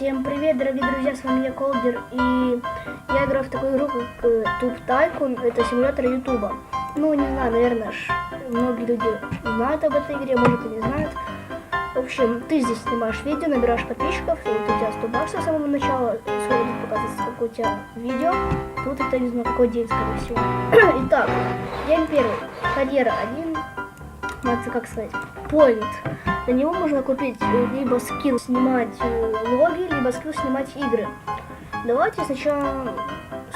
Всем привет, дорогие друзья, с вами я Колдер, и я играю в такую игру, как э, Tube Tycoon, это симулятор Ютуба. Ну, не знаю, наверное, многие люди знают об этой игре, может и не знают. В общем, ты здесь снимаешь видео, набираешь подписчиков, и вот у тебя 100 баксов с самого начала, скоро будет показываться, какое у тебя видео. Тут это, не знаю, какой день, скорее всего. Итак, день первый, карьера один, надо как сказать, point. На него можно купить э, либо скилл снимать э, влоги, либо скилл снимать игры. Давайте сначала,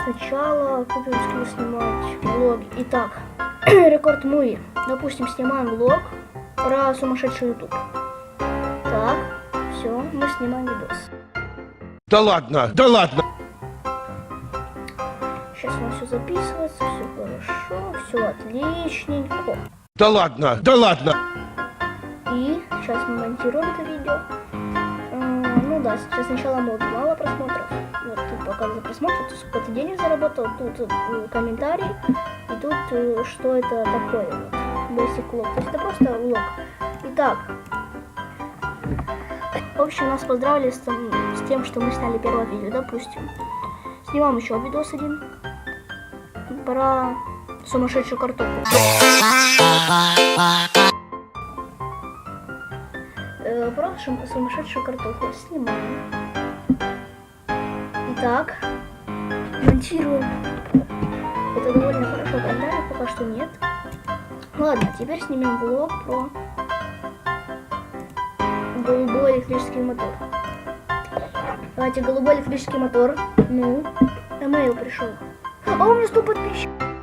сначала купим скилл снимать влоги. Итак, рекорд муи. Допустим, снимаем влог про сумасшедший YouTube. Так, все, мы снимаем видос. Да ладно, да ладно. Сейчас у нас все записывается, все хорошо, все отличненько. Да ладно, да ладно. И сейчас мы монтируем это видео. Э, Ну да, сейчас сначала мод мало просмотров. Вот тут показывает просмотр, тут сколько денег заработал, тут э, комментарий, и тут э, что это такое вот. Basic log. То есть это просто влог. Итак, в общем, нас поздравили с, тем- с тем, что мы сняли первое видео, допустим. Снимаем еще видос один про сумасшедшую картошку. Э, про шум- сумасшедшую картоху снимаем. Итак, монтируем. Это довольно хорошо. Комментариев пока что нет. Ладно, теперь снимем влог про голубой электрический мотор. Давайте, голубой электрический мотор. Ну, эмейл пришел. А у меня 100 подписчиков.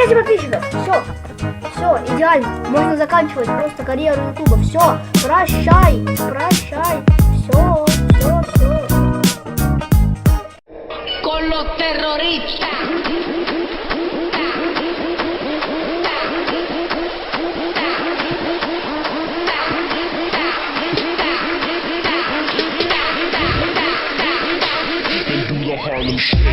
Двести подписчиков. Все. Все, идеально. Можно заканчивать просто карьеру Ютуба. Все. Прощай. Прощай. Все. Все, все. con los terroristas. Harlem Shake.